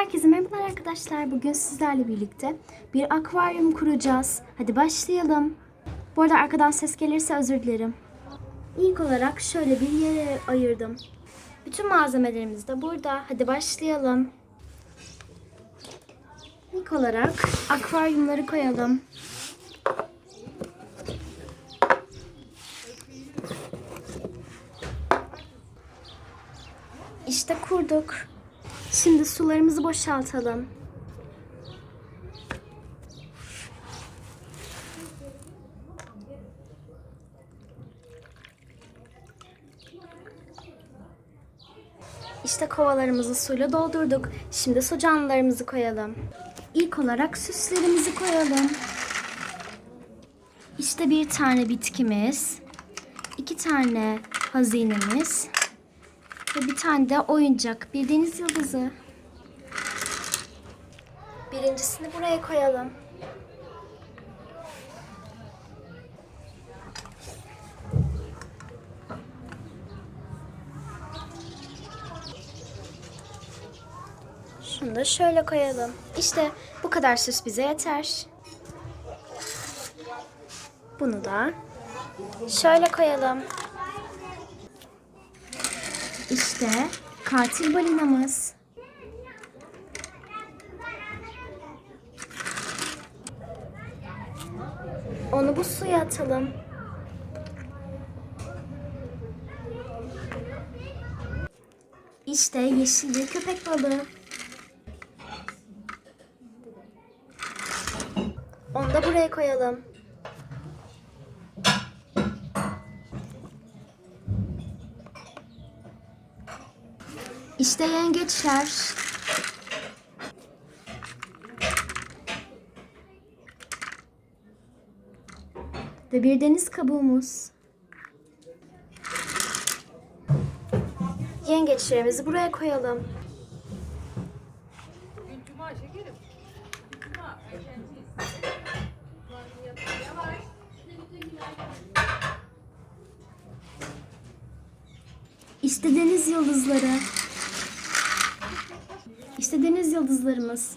Herkese merhabalar arkadaşlar. Bugün sizlerle birlikte bir akvaryum kuracağız. Hadi başlayalım. Bu arada arkadan ses gelirse özür dilerim. İlk olarak şöyle bir yere ayırdım. Bütün malzemelerimiz de burada. Hadi başlayalım. İlk olarak akvaryumları koyalım. İşte kurduk. Şimdi sularımızı boşaltalım. İşte kovalarımızı suyla doldurduk. Şimdi su canlılarımızı koyalım. İlk olarak süslerimizi koyalım. İşte bir tane bitkimiz, iki tane hazinemiz, ve bir tane de oyuncak. Bir deniz yıldızı. Birincisini buraya koyalım. Şunu da şöyle koyalım. İşte bu kadar süs bize yeter. Bunu da şöyle koyalım. İşte katil balinamız. Onu bu suya atalım. İşte yeşil bir köpek balığı. Onu da buraya koyalım. İşte yengeçler. Ve bir deniz kabuğumuz. Yengeçlerimizi buraya koyalım. İşte deniz yıldızları. İşte deniz yıldızlarımız.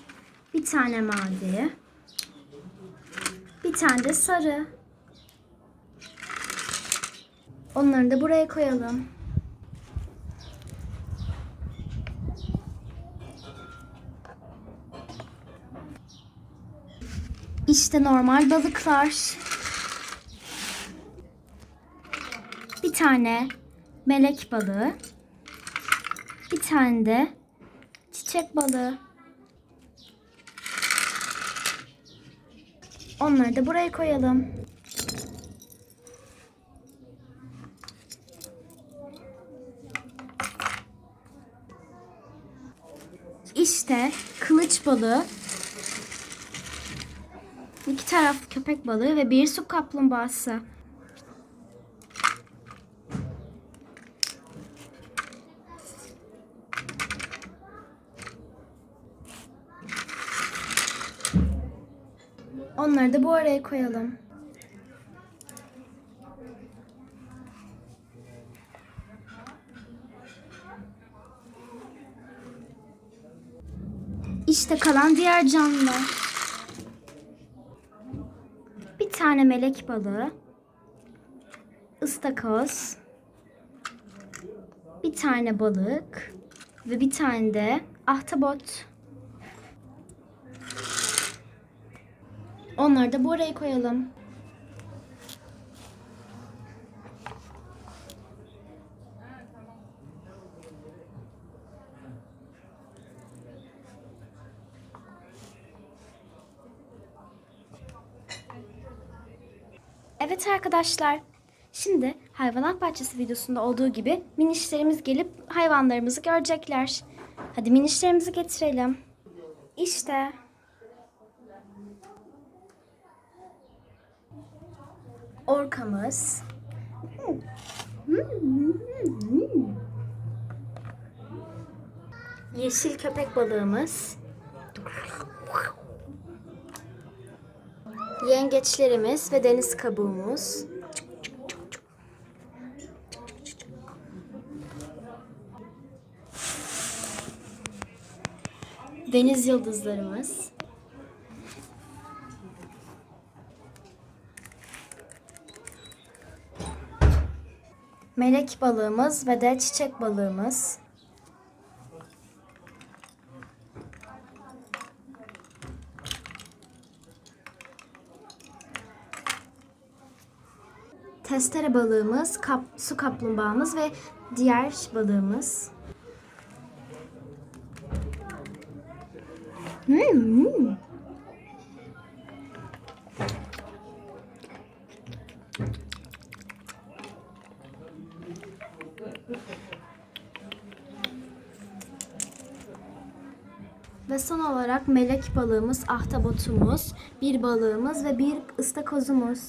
Bir tane mavi. Bir tane de sarı. Onları da buraya koyalım. İşte normal balıklar. Bir tane melek balığı. Bir tane de çiçek balığı. Onları da buraya koyalım. İşte kılıç balığı, iki taraflı köpek balığı ve bir su kaplumbağası. Onları da bu araya koyalım. İşte kalan diğer canlılar. Bir tane melek balığı, ıstakoz, bir tane balık ve bir tane de ahtapot. Onları da buraya koyalım. Evet arkadaşlar. Şimdi hayvanat bahçesi videosunda olduğu gibi minişlerimiz gelip hayvanlarımızı görecekler. Hadi minişlerimizi getirelim. İşte orkamız. Yeşil köpek balığımız. Yengeçlerimiz ve deniz kabuğumuz. Deniz yıldızlarımız. Melek balığımız ve de çiçek balığımız. Testere balığımız, kap, su kaplumbağamız ve diğer balığımız. Hmm. Ve son olarak melek balığımız, ahtapotumuz, bir balığımız ve bir ıstakozumuz.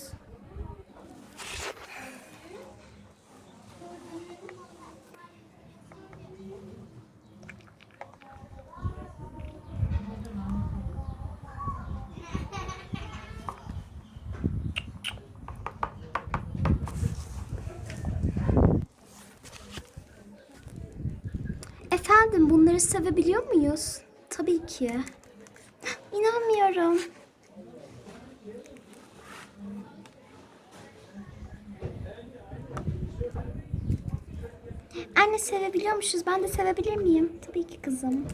Efendim bunları sevebiliyor muyuz? Tabii ki. İnanmıyorum. Anne sevebiliyormuşuz. Ben de sevebilir miyim? Tabii ki kızım.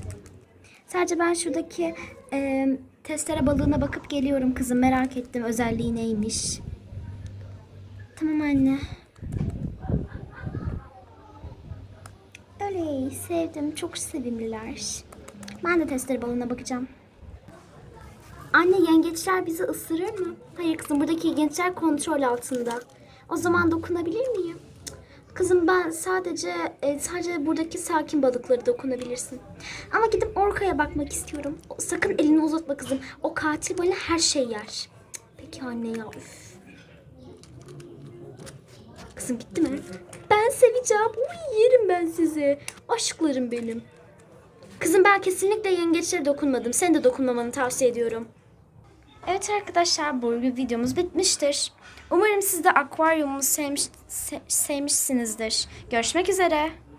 Sadece ben şuradaki e, testere balığına bakıp geliyorum kızım. Merak ettim özelliği neymiş. Tamam anne. Oley sevdim. Çok sevimliler. Ben de testere balığına bakacağım. Anne yengeçler bizi ısırır mı? Hayır kızım buradaki yengeçler kontrol altında. O zaman dokunabilir miyim? Kızım ben sadece e, sadece buradaki sakin balıkları dokunabilirsin. Ama gidip orkaya bakmak istiyorum. Sakın elini uzatma kızım. O katil balığı her şey yer. Peki anne ya. Üf. Kızım gitti mi? Ben seveceğim. Uy, yerim ben sizi. Aşklarım benim. Kızım ben kesinlikle yengeçlere dokunmadım. Sen de dokunmamanı tavsiye ediyorum. Evet arkadaşlar bugün videomuz bitmiştir. Umarım siz de akvaryumumu sevmiş, se- sevmişsinizdir. Görüşmek üzere.